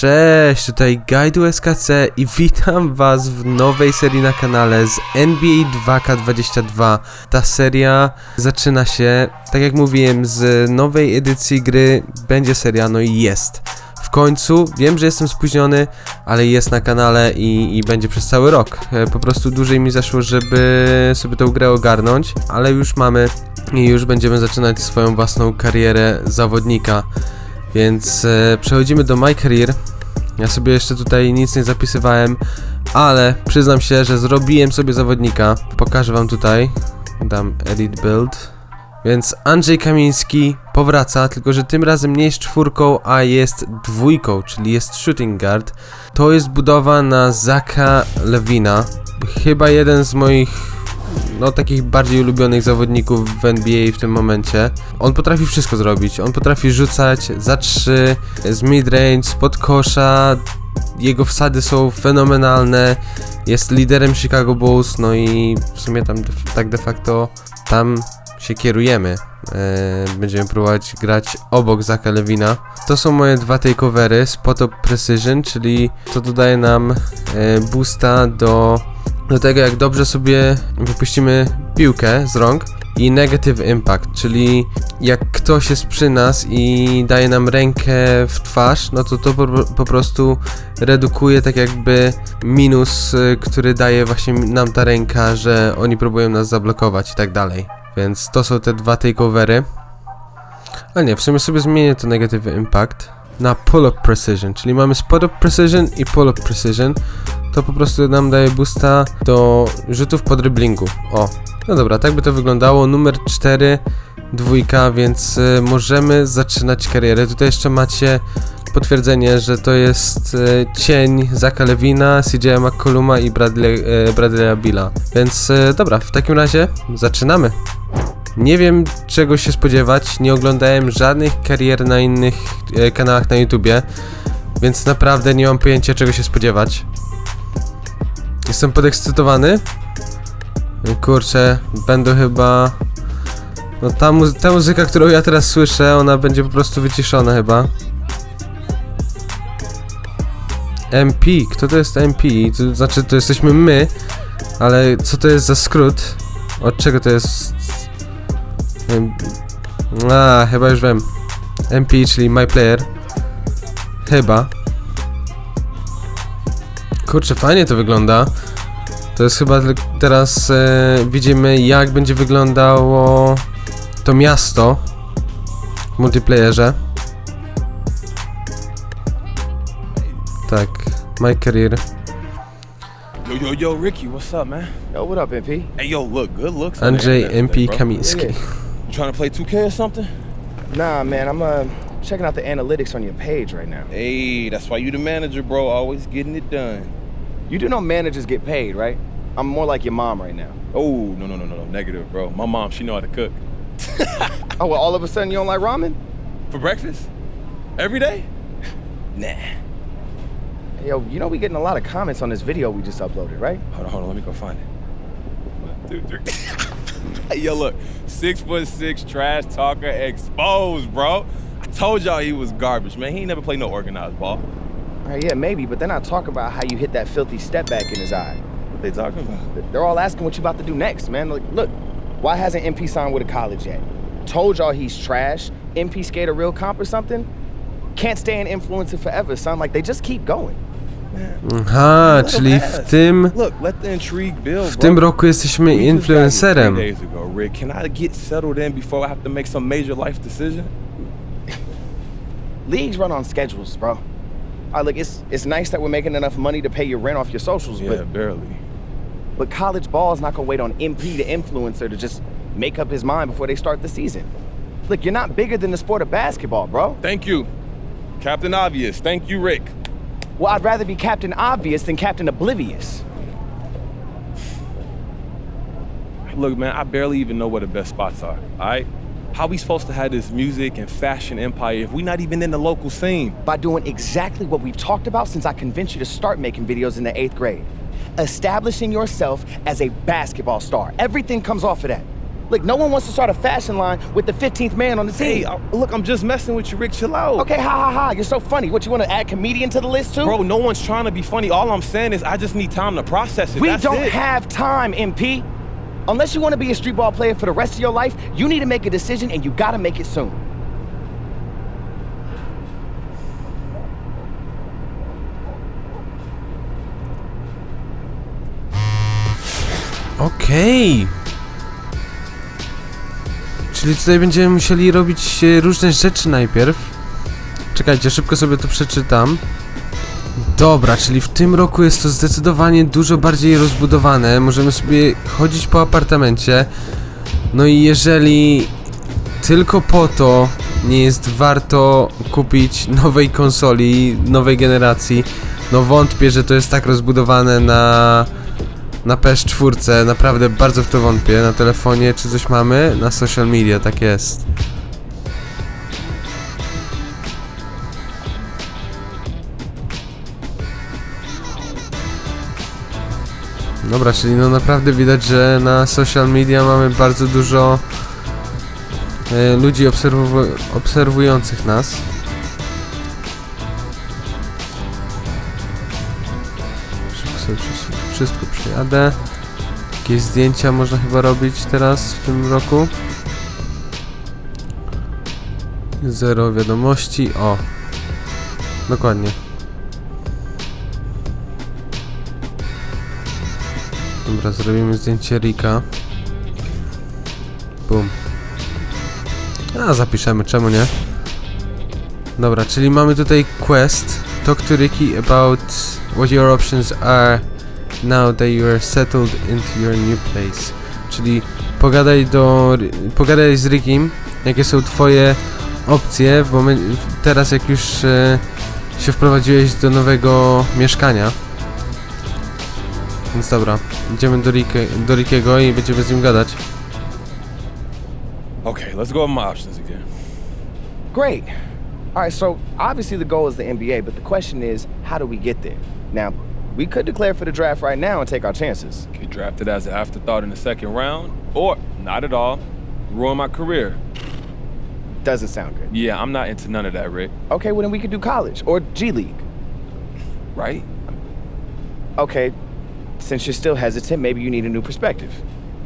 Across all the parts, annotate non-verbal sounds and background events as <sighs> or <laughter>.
Cześć, tutaj Gajdu SKC i witam was w nowej serii na kanale z NBA 2K22. Ta seria zaczyna się, tak jak mówiłem, z nowej edycji gry będzie seria, no i jest. W końcu, wiem, że jestem spóźniony, ale jest na kanale i, i będzie przez cały rok. E, Po prostu dłużej mi zaszło, żeby sobie tą grę ogarnąć, ale już mamy i już będziemy zaczynać swoją własną karierę zawodnika. Więc e, przechodzimy do My Career. Ja sobie jeszcze tutaj nic nie zapisywałem, ale przyznam się, że zrobiłem sobie zawodnika. Pokażę wam tutaj. Dam Edit Build. Więc Andrzej Kamiński powraca, tylko że tym razem nie jest czwórką, a jest dwójką, czyli jest shooting guard. To jest budowa na Zaka Lewina. Chyba jeden z moich no takich bardziej ulubionych zawodników w NBA w tym momencie. On potrafi wszystko zrobić. On potrafi rzucać za trzy, z midrange, spod kosza. Jego wsady są fenomenalne. Jest liderem Chicago Bulls, no i w sumie tam de, tak de facto tam się kierujemy. E, będziemy próbować grać obok Zaka Lewina. To są moje dwa takeovery. Spot Precision, czyli to dodaje nam e, boosta do do tego, jak dobrze sobie wypuścimy piłkę z rąk i negative impact, czyli jak ktoś jest przy nas i daje nam rękę w twarz, no to to po, po prostu redukuje tak jakby minus, y, który daje właśnie nam ta ręka, że oni próbują nas zablokować i tak dalej. Więc to są te dwa takeovery. A nie, w sumie sobie zmienię to negative impact na pull-up precision, czyli mamy spot-up precision i pull-up precision to po prostu nam daje boosta do rzutów po driblingu. O, no dobra, tak by to wyglądało. Numer 4, dwójka, więc y, możemy zaczynać karierę. Tutaj jeszcze macie potwierdzenie, że to jest y, cień Zaka Lewina, CJ McColluma i Bradley, y, Bradley'a Billa. Więc dobra, w takim razie zaczynamy. Nie wiem czego się spodziewać, nie oglądałem żadnych karier na innych kanałach na YouTubie, więc naprawdę nie mam pojęcia czego się spodziewać. Jestem podekscytowany. Kurczę, będę chyba... No ta, mu ta muzyka, którą ja teraz słyszę, ona będzie po prostu wyciszona chyba. MP, kto to jest MP? To znaczy, to jesteśmy my, ale co to jest za skrót? Od czego to jest? A, chyba już wiem. MP, czyli My Player. Chyba. Kurczę, fajnie to wygląda. To jest chyba teraz e, widzimy jak będzie wyglądało to miasto w multiplayerze. Tak, my career. Yo, yo, yo, Ricky, what's up, man? Yo, what up, MP? Hey, yo, look, good looks. Andrzej MP. Kamiński. You trying to play 2K or something? Nah, man, I'm uh, checking out the analytics on your page right now. Hey, that's why you the manager, bro. Always getting it done. You do know managers get paid, right? I'm more like your mom right now. Oh, no, no, no, no, no, negative, bro. My mom, she know how to cook. <laughs> Oh, well, all of a sudden you don't like ramen? For breakfast? Every day? Nah. Yo, you know we getting a lot of comments on this video we just uploaded, right? Hold on, hold on, let me go find it. One, two, three. <laughs> yo, look, six foot six trash talker exposed, bro. I told y'all he was garbage, man. He ain't never played no organized ball. All right, yeah, maybe, but then I talk about how you hit that filthy step back in his eye. What they talking about? They're all asking what you about to do next, man. Like, look, why hasn't MP signed with a college yet? Told y'all he's trash. MP skate a real comp or something? Can't stay an influencer forever, son. Like, they just keep going. Aha, Let 'em czyli ask. w tym Look, let the intrigue build, w bro. tym roku jesteśmy We just got here influencerem. three days ago, Rick. Can I get settled in before I have to make some major life decision? <laughs> Leagues run on schedules, bro. Right, look, it's it's nice that we're making enough money to pay your rent off your socials, Yeah, but barely. but college ball is not gonna wait on MP to influencer to just make up his mind before they start the season. Look, you're not bigger than the sport of basketball, bro. Thank you, Captain Obvious. Thank you, Rick. Well, I'd rather be Captain Obvious than Captain Oblivious. Look, man, I barely even know where the best spots are. All right, how we supposed to have this music and fashion empire if we not even in the local scene? By doing exactly what we've talked about since I convinced you to start making videos in the eighth grade. Establishing yourself as a basketball star. Everything comes off of that. Like, no one wants to start a fashion line with the 15th man on the team. Hey, I, look, I'm just messing with you, Rick. Chill out. Okay, ha ha ha. You're so funny. What, you want to add comedian to the list too? Bro, no one's trying to be funny. All I'm saying is I just need time to process it. we That's don't it. have time, MP. Unless you want to be a street ball player for the rest of your life, you need to make a decision and you got to make it soon. Okej. Czyli tutaj będziemy musieli robić e, różne rzeczy najpierw. Czekajcie, szybko sobie to przeczytam. Dobra, czyli w tym roku jest to zdecydowanie dużo bardziej rozbudowane. Możemy sobie chodzić po apartamencie. No i jeżeli tylko po to nie jest warto kupić nowej konsoli, nowej generacji, no wątpię, że to jest tak rozbudowane na na PS4, naprawdę bardzo w to wątpię. Na telefonie czy coś mamy? Na social media, tak jest. Dobra, czyli no naprawdę widać, że na social media mamy bardzo dużo e, ludzi obserwu obserwujących nas. Wszystko przejadę. Jakieś zdjęcia można chyba robić teraz w tym roku. Zero wiadomości. O. Dokładnie. Dobra, zrobimy zdjęcie Rika. Bum. A, zapiszemy, czemu nie? Dobra, czyli mamy tutaj quest. Talk to Ricky about what your options are now that you are settled into your new place. Czyli pogadaj do, pogadaj z Rickiem, jakie są twoje opcje w momencie, teraz jak już e, się wprowadziłeś do nowego mieszkania. Więc dobra, idziemy do, Ricky, do Rickiego i będziemy z nim gadać. Okay, let's go over my options again. Great. All right, so obviously the goal is the NBA, but the question is, how do we get there? Now, we could declare for the draft right now and take our chances. Get drafted as an afterthought in the second round, or not at all. Ruin my career. Doesn't sound good. Yeah, I'm not into none of that, Rick. Okay, well then we could do college or G League. Right? Okay, since you're still hesitant, maybe you need a new perspective.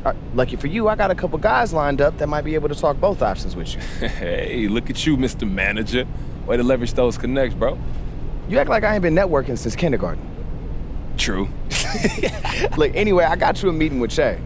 All right, lucky for you, I got a couple guys lined up that might be able to talk both options with you. <laughs> hey, look at you, Mr. Manager. Way to leverage those connects, bro. You act like I ain't been networking since kindergarten. True. <laughs> Look, anyway, I got you a meeting with Che.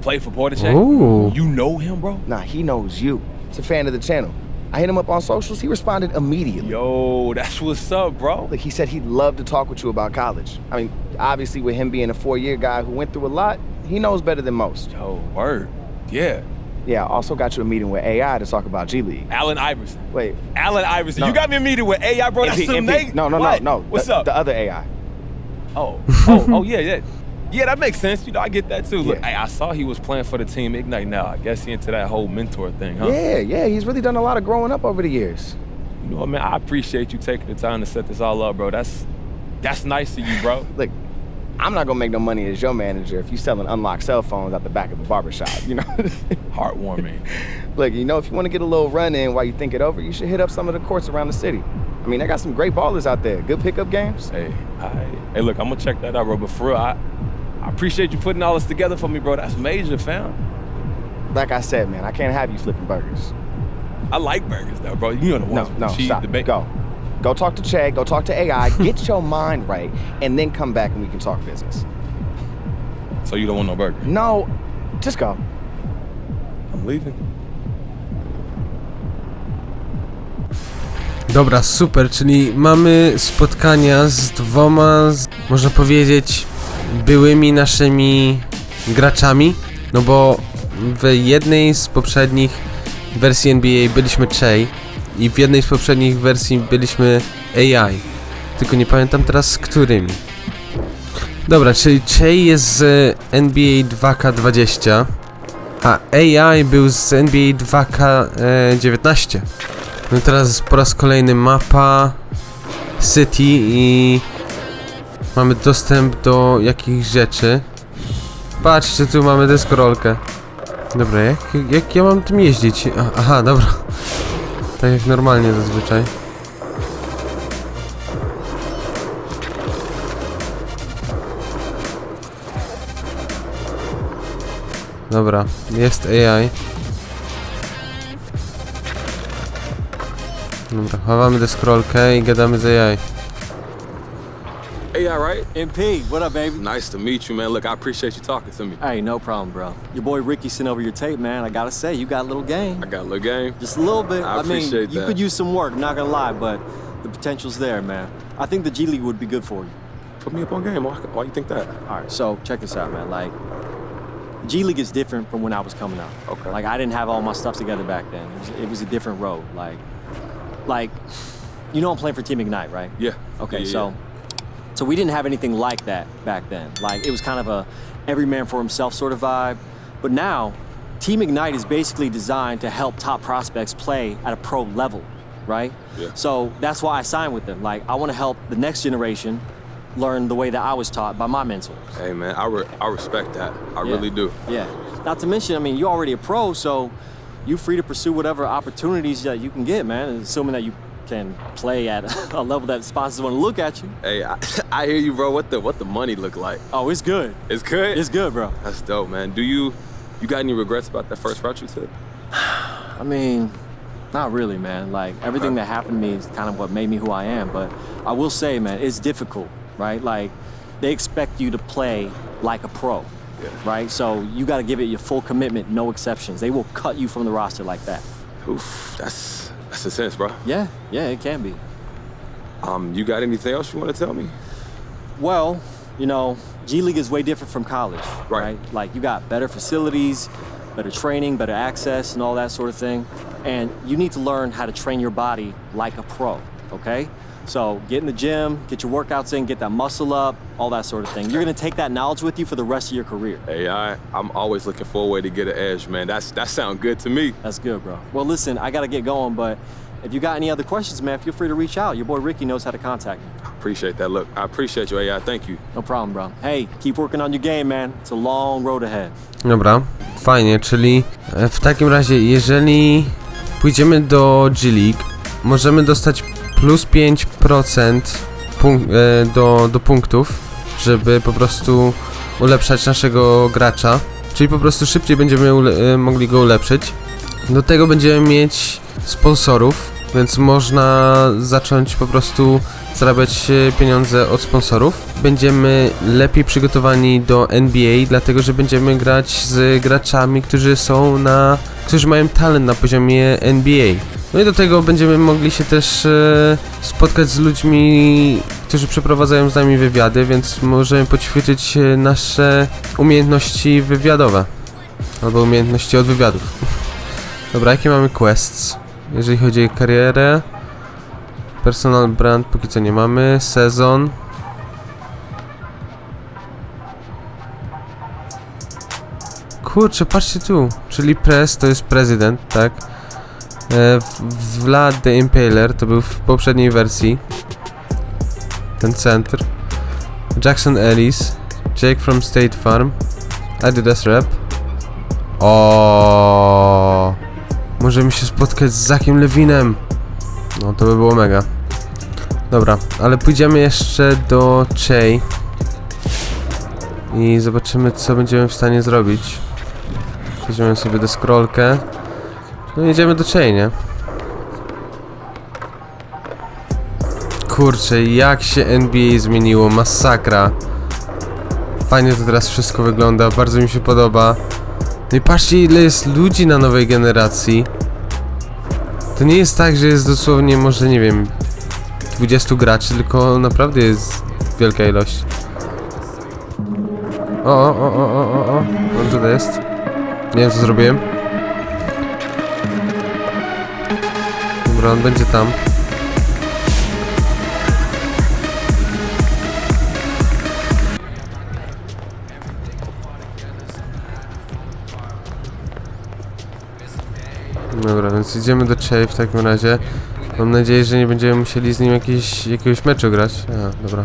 Play for Portache? Ooh. You know him, bro? Nah, he knows you. He's a fan of the channel. I hit him up on socials. He responded immediately. Yo, that's what's up, bro. Look, he said he'd love to talk with you about college. I mean, obviously, with him being a four-year guy who went through a lot, he knows better than most. Yo, word. Yeah. Yeah, I also got you a meeting with AI to talk about G League. Allen Iverson. Wait, Allen Iverson. No. You got me a meeting with AI, bro. That's MP, some MP. name. No, no, What? no, no. What's the, up? The other AI. Oh, oh, oh, yeah, yeah. <laughs> Yeah, that makes sense. You know, I get that too. Look, Yeah. hey, I saw he was playing for the team Ignite now. I guess he into that whole mentor thing, huh? Yeah, yeah, he's really done a lot of growing up over the years. You know what, man? I appreciate you taking the time to set this all up, bro. That's that's nice of you, bro. <laughs> Look, I'm not gonna make no money as your manager if you selling unlocked cell phones out the back of a barbershop, you know? <laughs> Heartwarming. Look, you know, if you want to get a little run in while you think it over, you should hit up some of the courts around the city. I mean, they got some great ballers out there. Good pickup games. hey, I, hey, look, I'm gonna check that out, bro. But for real, I, I appreciate you putting all this together for me, bro. That's major, fam. Like I said, man, I can't have you flipping burgers. I like burgers, though, bro. You know the No, ones with no, cheese, stop. the bacon. Go. Go talk to Chad, go talk to AI, <laughs> get your mind right, and then come back and we can talk business. So you don't want no burger? No, just go. I'm leaving. Dobra, super, czyli mamy spotkania z dwoma, z, można powiedzieć, byłymi naszymi graczami, no bo w jednej z poprzednich wersji NBA byliśmy Chey i w jednej z poprzednich wersji byliśmy AI, tylko nie pamiętam teraz z którymi. Dobra, czyli Chey jest z NBA 2K20, a AI był z NBA 2K19. No teraz po raz kolejny mapa City i mamy dostęp do jakichś rzeczy. Patrzcie, tu mamy deskorolkę. Dobra, jak, jak ja mam tym jeździć? Aha, dobra. Tak jak normalnie zazwyczaj. Dobra, jest AI. Dobra, chowamy deskrolkę i gadamy z AI. Hey, all right? MP, what up, baby? Nice to meet you, man. Look, I appreciate you talking to me. Hey, no problem, bro. Your boy Ricky sent over your tape, man. I gotta say, you got a little game. I got a little game. Just a little bit. I mean, appreciate you that. could use some work, not gonna lie, but the potential's there, man. I think the G League would be good for you. Put me up on game. Why, why you think that? All right, so check this out, man. Like, G League is different from when I was coming out. Okay. Like, I didn't have all my stuff together back then. It was, it was a different road. Like, like, you know, I'm playing for Team Ignite, right? Yeah. Okay, Yeah, yeah, so so we didn't have anything like that back then. Like it was kind of a every man for himself sort of vibe. But now, Team Ignite is basically designed to help top prospects play at a pro level, right? Yeah. So that's why I signed with them. Like I want to help the next generation learn the way that I was taught by my mentors. Hey, man, I, re- I respect that. I Yeah. really do. Yeah. Not to mention, I mean, you're already a pro, so you're free to pursue whatever opportunities that you can get, man, assuming that you can play at <laughs> a level that sponsors want to look at you. Hey, I, <laughs> I hear you, bro. What the what the money look like? Oh, it's good. It's good. It's good, bro. That's dope, man. Do you you got any regrets about that first route you took? <sighs> I mean, not really, man. Like everything that happened to me is kind of what made me who I am. But I will say, man, it's difficult, right? Like they expect you to play like a pro, Yeah. right? So you got to give it your full commitment, no exceptions. They will cut you from the roster like that. Oof, that's that's intense, bro. Yeah, yeah, it can be. Um, you got anything else you want to tell me? Well, you know, G League is way different from college, Right. right? Like you got better facilities, better training, better access, and all that sort of thing. And you need to learn how to train your body like a pro, okay? So get in the gym, get your workouts in, get that muscle up, all that sort of thing. You're gonna take that knowledge with you for the rest of your career. Hey, I I'm always looking for a way to get an edge, man. That's that sounds good to me. That's good, bro. Well, listen, I gotta get going, but if you got any other questions, man, feel free to reach out. Your boy Ricky knows how to contact me. Appreciate that. Look, I appreciate you, AI. Thank you. No problem, bro. Hey, keep working on your game, man. It's a long road ahead. Dobra, fajnie, czyli w takim razie, jeżeli pójdziemy do G League, możemy dostać plus 5% punk- e, do, do punktów, żeby po prostu ulepszać naszego gracza, czyli po prostu szybciej będziemy e, mogli go ulepszyć. Do tego będziemy mieć sponsorów, więc można zacząć po prostu zarabiać e, pieniądze od sponsorów. Będziemy lepiej przygotowani do NBA, dlatego że będziemy grać z graczami, którzy są na. którzy mają talent na poziomie NBA. No i do tego będziemy mogli się też e, spotkać z ludźmi, którzy przeprowadzają z nami wywiady, więc możemy poćwiczyć e, nasze umiejętności wywiadowe. Albo umiejętności od wywiadów. <laughs> Dobra, jakie mamy quests? Jeżeli chodzi o karierę. Personal brand póki co nie mamy. Sezon. Kurczę, patrzcie tu. Czyli Press to jest prezydent, tak? Vlad the Impaler to był w poprzedniej wersji. Ten centr. Jackson Ellis. Jake from State Farm. Adidas Rep. O, Możemy się spotkać z Zakiem Lewinem. No to by było mega. Dobra, ale pójdziemy jeszcze do Chey. I zobaczymy co będziemy w stanie zrobić. Weźmiemy sobie deskrolkę. No jedziemy do Chey, nie? Kurczę, jak się NBA zmieniło, masakra. Fajnie to teraz wszystko wygląda, bardzo mi się podoba. No i patrzcie ile jest ludzi na nowej generacji. To nie jest tak, że jest dosłownie może nie wiem 20 graczy, tylko naprawdę jest wielka ilość. O, o, o, o, o, o. On tutaj jest. Nie wiem co zrobiłem. Dobra, on będzie tam. Dobra, więc idziemy do Chey w takim razie. Mam nadzieję, że nie będziemy musieli z nim jakiś, jakiegoś meczu grać. Dobra.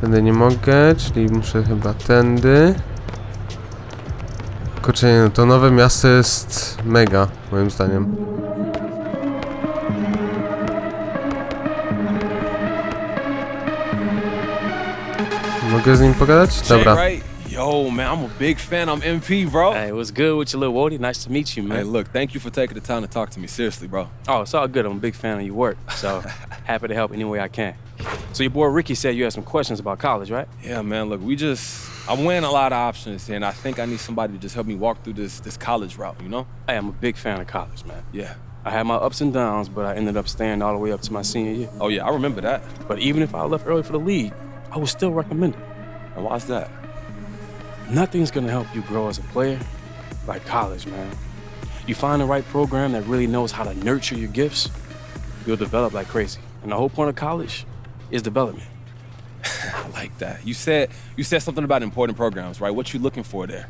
Tędy nie mogę, czyli muszę chyba tędy. Kurczę, no to nowe miasto jest mega, moim zdaniem. Mogę z nim pogadać? Dobra. right? Yo, man, I'm a big fan. I'm MP, bro. Hey, what's good with you, little Woody? Nice to meet you, man. Hey, look, thank you for taking the time to talk to me. Seriously, bro. Oh, it's all good. I'm a big fan of your work, so <laughs> happy to help any way I can. So your boy Ricky said you had some questions about college, right? Yeah, man. Look, we just I'm weighing a lot of options, and I think I need somebody to just help me walk through this this college route. You know? Hey, I'm a big fan of college, man. Yeah. I had my ups and downs, but I ended up staying all the way up to my senior year. Oh yeah, I remember that. But even if I left early for the league, I would still recommend it. And why's that? Nothing's gonna help you grow as a player like college, man. You find the right program that really knows how to nurture your gifts, you'll develop like crazy. And the whole point of college is development. <laughs> I like that. You said you said something about important programs, right? What you looking for there?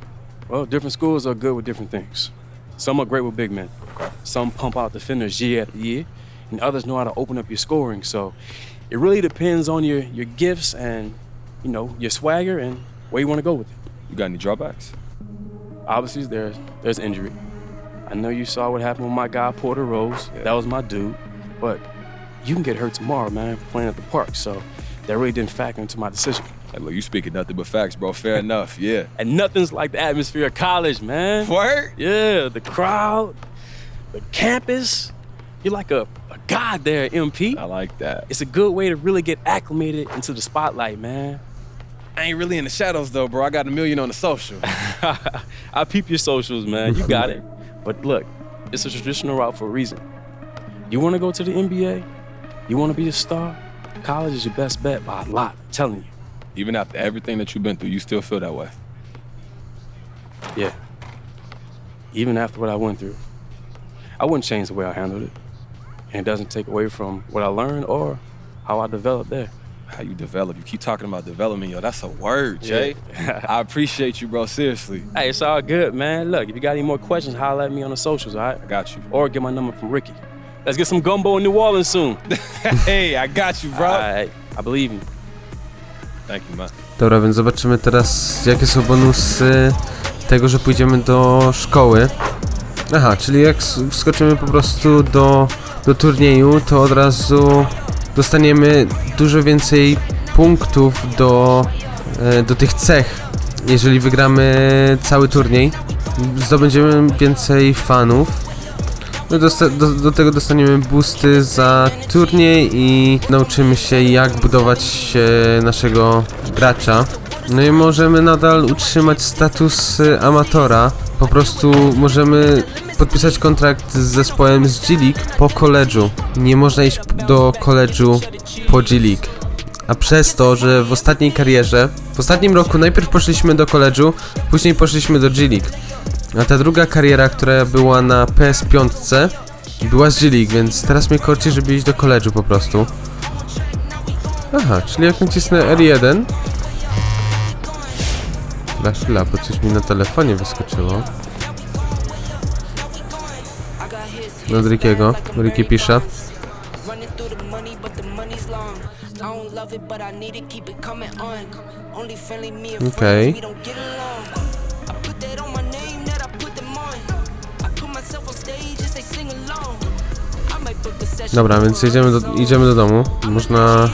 Well, different schools are good with different things. Some are great with big men. Some pump out defenders year after year, and others know how to open up your scoring. So it really depends on your, your gifts and, you know, your swagger and where you want to go with it. You got any drawbacks? Obviously, there's there's injury. I know you saw what happened with my guy Porter Rose. That was my dude. But you can get hurt tomorrow, man, playing at the park. So that really didn't factor into my decision. Hey, look, you speaking nothing but facts, bro. Fair <laughs> enough. Yeah. And nothing's like the atmosphere of college, man. Word? Yeah, the crowd, the campus. You're like a, a god there, MP. I like that. It's a good way to really get acclimated into the spotlight, man. I ain't really in the shadows though, bro. I got a million on the social. <laughs> I peep your socials, man. You got it. But look, it's a traditional route for a reason. You want to go to the NBA? You want to be a star? College is your best bet by a lot. I'm telling you. Even after everything that you've been through, you still feel that way. Yeah. Even after what I went through, I wouldn't change the way I handled it. And it doesn't take away from what I learned or how I developed there. How you develop. You keep talking about development, yo. That's a word, Jay. Yeah. <laughs> I appreciate you, bro. Seriously. Hey, it's all good, man. Look, if you got any more questions, holler at me on the socials, all right? I got you. Or get my number from Ricky. Let's get some gumbo in New Orleans soon. <laughs> hey, I got you, bro. All right, I believe you. Thank you, man. Dobra, więc zobaczymy teraz, jakie są bonusy tego, że pójdziemy do szkoły. Aha, czyli jak s- wskoczymy po prostu do, do turnieju, to od razu dostaniemy dużo więcej punktów do, e, do tych cech. Jeżeli wygramy cały turniej, zdobędziemy więcej fanów. Dosta- do, do tego dostaniemy boosty za turniej i nauczymy się jak budować naszego gracza. No i możemy nadal utrzymać status amatora. Po prostu możemy podpisać kontrakt z zespołem z G-League po koledżu. Nie można iść do koledżu po G-League. A przez to, że w ostatniej karierze, w ostatnim roku najpierw poszliśmy do koledżu, później poszliśmy do G-League. A ta druga kariera, która była na PS5, była z G-League, więc teraz mnie korci, żeby iść do koledżu po prostu. Aha, czyli jak nacisnę R1... Chwila, chwila, bo coś mi na telefonie wyskoczyło. Od Rickiego. Ricky pisze. And Okay. Dobra, więc jedziemy do, idziemy do domu. Można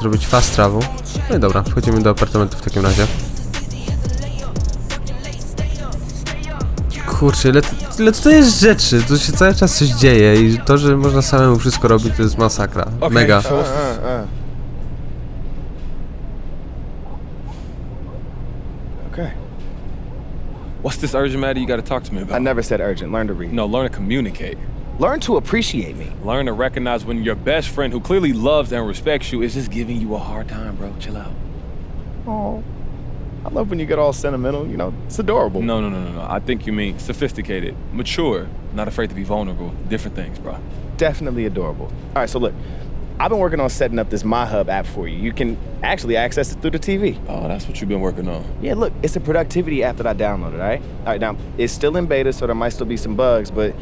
zrobić fast travel. No i dobra, wchodzimy do apartamentu w takim razie. Kurczę, ile, ile tutaj jest rzeczy, tu się cały czas coś dzieje i to, że można samemu wszystko robić, to jest masakra. Okay, Mega. so- Uh, uh. Okay. What's this urgent matter you got to talk to me about? I never said urgent. Learn to read. No, learn to communicate. Learn to appreciate me. Learn to recognize when your best friend, who clearly loves and respects you, is just giving you a hard time, bro. Chill out. Oh, I love when you get all sentimental. You know, it's adorable. No, no, no, no, no. I think you mean sophisticated, mature, not afraid to be vulnerable. Different things, bro. definitely adorable. All right, so look, I've been working on setting up this MyHub app for you. You can actually access it through the TV. Oh, that's what you've been working on. Yeah, look, it's a productivity app that I downloaded, all right? All right, now, it's still in beta, so there might still be some bugs, but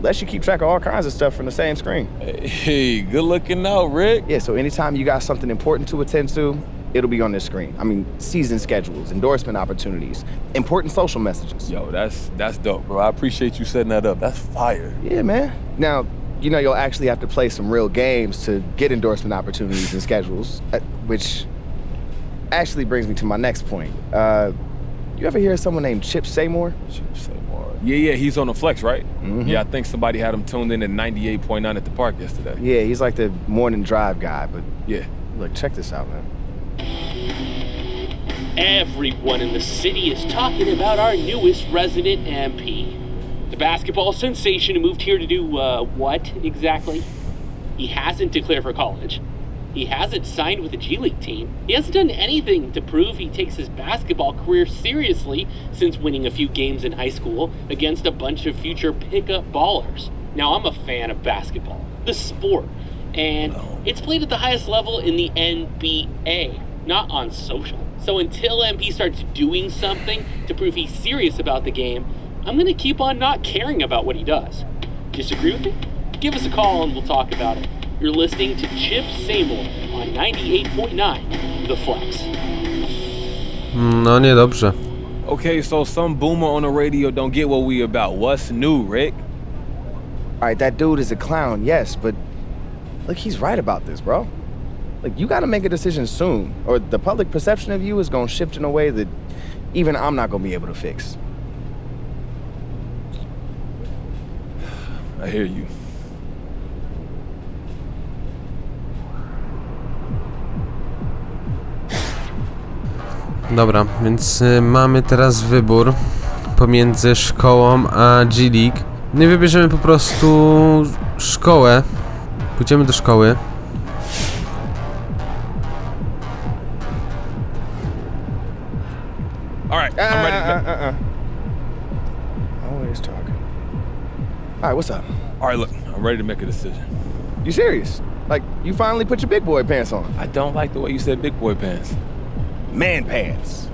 lets you keep track of all kinds of stuff from the same screen. Hey, good looking out, Rick. Yeah, so anytime you got something important to attend to, it'll be on this screen. I mean, season schedules, endorsement opportunities, important social messages. Yo, that's that's dope, bro. I appreciate you setting that up. That's fire. Yeah, man. Now, you know, you'll actually have to play some real games to get endorsement opportunities and schedules, uh, which actually brings me to my next point. Uh, you ever hear of someone named Chip Seymour? Chip Seymour. Yeah, yeah, he's on the flex, right? Mhm. Yeah, I think somebody had him tuned in at 98.9 at the park yesterday. Yeah, he's like the morning drive guy, but Yeah. look, check this out, man. Everyone in the city is talking about our newest resident MP. The basketball sensation who moved here to do uh, what exactly? He hasn't declared for college. He hasn't signed with a G League team. He hasn't done anything to prove he takes his basketball career seriously since winning a few games in high school against a bunch of future pickup ballers. Now, I'm a fan of basketball, the sport, and it's played at the highest level in the NBA, not on social. So until MP starts doing something to prove he's serious about the game, I'm gonna keep on not caring about what he does. Disagree with me? Give us a call and we'll talk about it. You're listening to Chip Seymour on 98.9 The Flex. Mm, no niedobrze. Okay, so some boomer on the radio don't get what we about. What's new, Rick? All right, that dude is a clown, yes, but look, he's right about this, bro. Like, you gotta make a decision soon, or the public perception of you is gonna shift in a way that even I'm not gonna be able to fix. <sighs> I hear you. Dobra, więc y, mamy teraz wybór pomiędzy szkołą a G League. Nie wybierzemy po prostu szkołę. Pójdziemy do szkoły. What's up? all right, look, I'm ready to make a decision. You serious? Like, you finally put your big boy pants on? I don't like the way you said big boy pants. Man pants.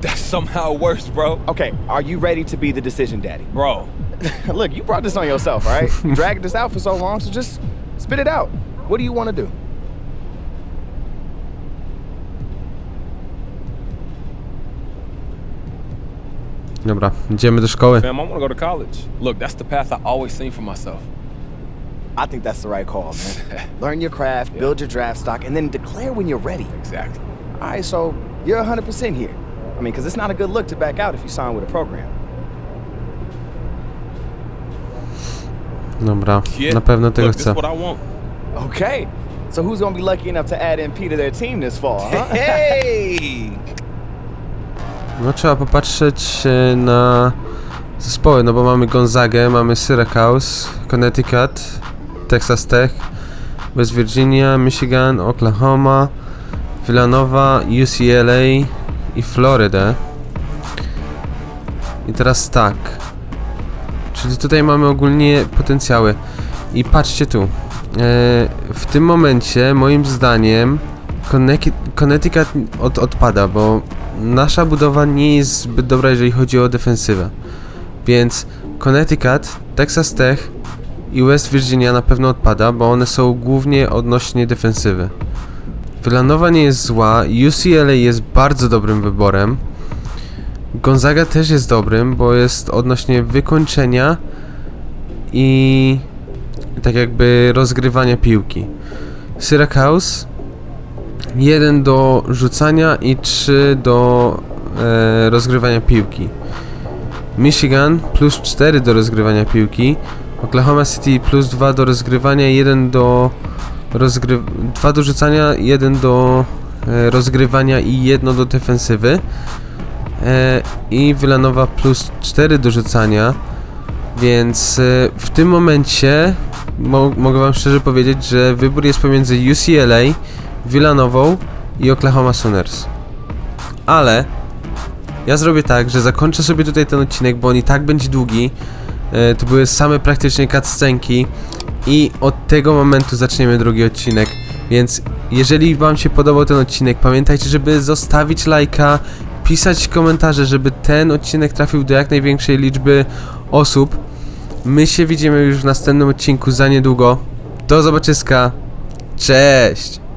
That's somehow worse, bro. Okay, are you ready to be the decision daddy? Bro, <laughs> Look, you brought this on yourself, all right? You <laughs> dragged this out for so long, so just spit it out. What do you want to do? Dobra, idziemy do szkoły. fam, I want to go to college. Look, that's the path I always seen for myself. I think that's the right call, man. <laughs> Learn your craft, build your draft stock, and then declare when you're ready. Exactly. All right, so you're 100% here. I mean, because it's not a good look to back out if you sign with a program. Dobra, Kid, na pewno tego look, this chcę. what I want. Okay, so who's going to be lucky enough to add MP to their team this fall, huh? <laughs> Hey! <laughs> No trzeba popatrzeć e, na zespoły, no bo mamy Gonzagę, mamy Syracuse, Connecticut, Texas Tech, West Virginia, Michigan, Oklahoma, Villanova, UCLA i Florydę. I teraz tak. Czyli tutaj mamy ogólnie potencjały. I patrzcie tu. E, w tym momencie, moim zdaniem, Connecti- Connecticut od, odpada, bo nasza budowa nie jest zbyt dobra, jeżeli chodzi o defensywę. Więc Connecticut, Texas Tech i West Virginia na pewno odpada, bo one są głównie odnośnie defensywy. Villanova nie jest zła, UCLA jest bardzo dobrym wyborem. Gonzaga też jest dobrym, bo jest odnośnie wykończenia i tak jakby rozgrywania piłki. Syracuse 1 do rzucania i 3 do e, rozgrywania piłki. Michigan plus 4 do rozgrywania piłki. Oklahoma City plus 2 do rozgrywania, 1 do rozgry... 2 do rzucania, 1 do e, rozgrywania i 1 do defensywy. E, I Villanova plus 4 do rzucania. Więc e, w tym momencie mo mogę wam szczerze powiedzieć, że wybór jest pomiędzy UCLA, Villanową i Oklahoma Sooners. Ale ja zrobię tak, że zakończę sobie tutaj ten odcinek, bo on i tak będzie długi. E, to były same praktycznie cutscenki i od tego momentu zaczniemy drugi odcinek. Więc jeżeli wam się podobał ten odcinek, pamiętajcie, żeby zostawić lajka, pisać komentarze, żeby ten odcinek trafił do jak największej liczby osób. My się widzimy już w następnym odcinku za niedługo. Do zobaczyska. Cześć!